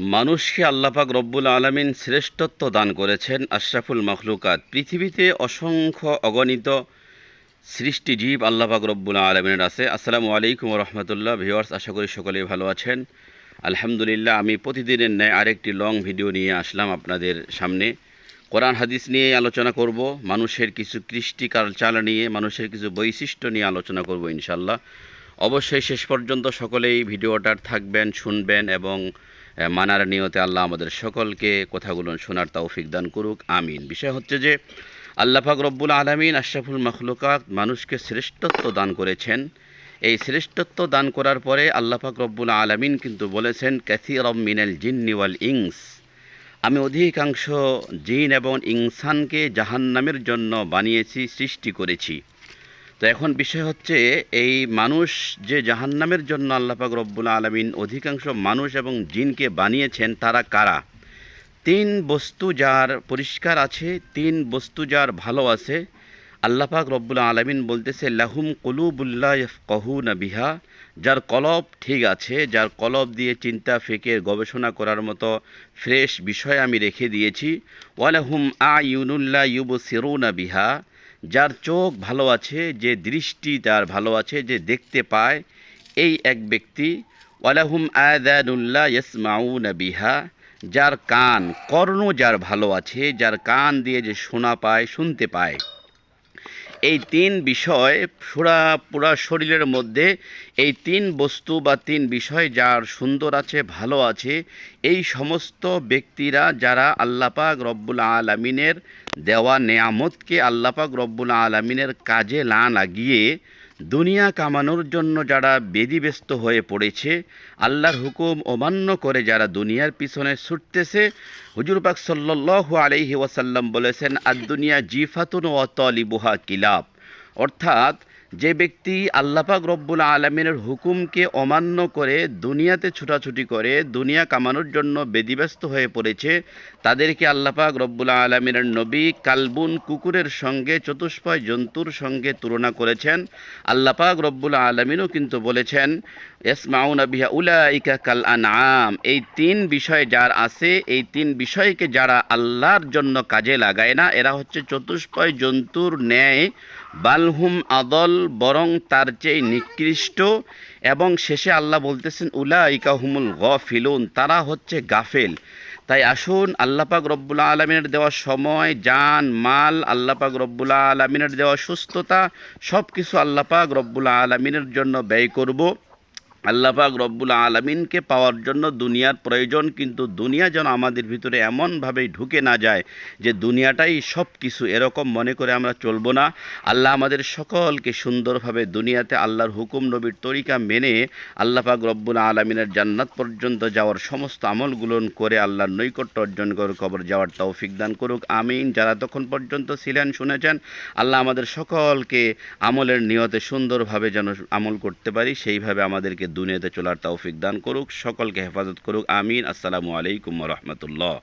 মানুষকে আল্লাপাক রব্বুল আলমিন শ্রেষ্ঠত্ব দান করেছেন আশরাফুল মখলুকাত। পৃথিবীতে অসংখ্য অগণিত সৃষ্টিজীব আল্লাপাক রব্বুল আলমিনের আছে। আসসালামু আলাইকুম রহমতুল্লাহ। ভিওয়ার্স আশা করি সকলেই ভালো আছেন। আলহামদুলিল্লাহ, আমি প্রতিদিনের ন্যায় আরেকটি লং ভিডিও নিয়ে আসলাম আপনাদের সামনে। কোরআন, হাদিস নিয়ে আলোচনা করব, মানুষের কিছু কৃষ্টি কালচার নিয়ে, মানুষের কিছু বৈশিষ্ট্য নিয়ে আলোচনা করব ইনশাল্লাহ অবশ্যই শেষ পর্যন্ত সকলেই ভিডিওটার থাকবেন, শুনবেন এবং মানার নিয়তে আল্লাহ আমাদের সকলকে কথাগুলো শোনার তৌফিক দান করুক, আমিন। বিষয় হচ্ছে যে, আল্লাহ পাক রব্বুল আলমিন আশরাফুল মখলুকাত মানুষকে শ্রেষ্ঠত্ব দান করেছেন। এই শ্রেষ্ঠত্ব দান করার পরে আল্লাহ পাক রব্বুল আলমিন কিন্তু বলেছেন ক্যাথির মিনাল জিন্নিওয়াল ইংস। আমি অধিকাংশ জিন এবং ইনসানকে জাহান্নামের জন্য বানিয়েছি, সৃষ্টি করেছি। তো এখন বিষয় হচ্ছে, এই মানুষ যে জাহান্নামের জন্য আল্লাপাক রব্বুল আলমিন অধিকাংশ মানুষ এবং জিনকে বানিয়েছেন, তারা কারা? তিন বস্তু যার পরিষ্কার আছে, তিন বস্তু যার ভালো আছে। আল্লাপাক রব্বুল আলমিন বলতেছে, লাহুম কলুবুল্লাহ কহু বিহা। যার কলব ঠিক আছে, যার কলব দিয়ে চিন্তা, ফেকের, গবেষণা করার মতো ফ্রেশ বিষয় আমি রেখে দিয়েছি। ওয়ালাহুম আ ইউনুল্লাহ ইউবু সিরুনা বিহা। যার চোখ ভালো আছে, যে দৃষ্টি তার ভালো আছে, যে দেখতে পায়, এই এক ব্যক্তি, ওয়ালাহুম আয়াদুল্লাহ ইসমাউন বিহা, যার কান কর্ণ যার ভালো আছে, যার কান দিয়ে যে শোনা পায়, শুনতে পায়। এই তিন বিষয় পুরা পুরা শরীরের মধ্যে, এই তিন বস্তু বা তিন বিষয় যার সুন্দর আছে, ভালো আছে, এই সমস্ত ব্যক্তিরা যারা আল্লাপাক রব্বুল আলমিনের দেওয়া নেয়ামতকে আল্লাপাক রব্বুল আলমিনের কাজে না লাগিয়ে দুনিয়া কামানোর জন্য যারা বেদিব্যস্ত হয়ে পড়েছে, আল্লাহর হুকুম অমান্য করে যারা দুনিয়ার পিছনে ছুটতেছে, হুজুর পাক আলহি ওয়াসাল্লাম বলেছেন আর দুনিয়া জিফাতুন ও তলিবুহা কিলাব। অর্থাৎ যে ব্যক্তি আল্লাপাক রব্বুল আলমিনের হুকুমকে অমান্য করে দুনিয়াতে ছুটাছুটি করে, দুনিয়া কামানোর জন্য বেদিব্যস্ত হয়ে পড়েছে, তাদেরকে আল্লাপাক রব্বুল আলমিনের নবী কালবুন কুকুরের সঙ্গে, চতুষ্পয় জন্তুর সঙ্গে তুলনা করেছেন। আল্লাপাক রব্বুল আলমিনও কিন্তু বলেছেন এসমাউন বিহা উলাইকা কাল আনআম। এই তিন বিষয় যার আছে, এই তিন বিষয়কে যারা আল্লাহর জন্য কাজে লাগায় না, এরা হচ্ছে চতুষ্পয় জন্তুর ন্যায় বালহুম আদল বরং তার চেয়ে নিকৃষ্ট এবং শেষে আল্লাহ বলতেছেন উলা ইকাহুমুল ফিলুন তারা হচ্ছে গাফেল। তাই আসুন আল্লাপাক রব্বুল্লা আলমিনের দেওয়া সময় যান মাল আল্লাপাক রব্বুল্লা আলমিনের দেওয়া সুস্থতা সব কিছু আল্লাপাক রব্বুল্লা আলমিনের জন্য ব্যয় করব। আল্লাপাক রব্বুল আলমিনকে পাওয়ার জন্য দুনিয়ার প্রয়োজন, কিন্তু দুনিয়া যেন আমাদের ভিতরে এমনভাবেই ঢুকে না যায় যে দুনিয়াটাই সব কিছু এরকম মনে করে আমরা চলবো না। আল্লাহ আমাদের সকলকে সুন্দরভাবে দুনিয়াতে আল্লাহর হুকুম, নবীর তরিকা মেনে আল্লাপাক রব্বুল আলমিনের জান্নাত পর্যন্ত যাওয়ার সমস্ত আমলগুলো করে আল্লাহর নৈকট্য অর্জন করে, কবর যাওয়ার তৌফিক দান করুক, আমিন। যারা তখন পর্যন্ত ছিলেন, শুনেছেন, আল্লাহ আমাদের সকলকে আমলের নিয়তে সুন্দরভাবে যেন আমল করতে পারি, সেইভাবে আমাদেরকে দুনিয়াতে চলার তৌফিক দান করুক সকলকে হেফাজত করুক আমিন। আসসালামু আলাইকুম রহমতুল্লাহ।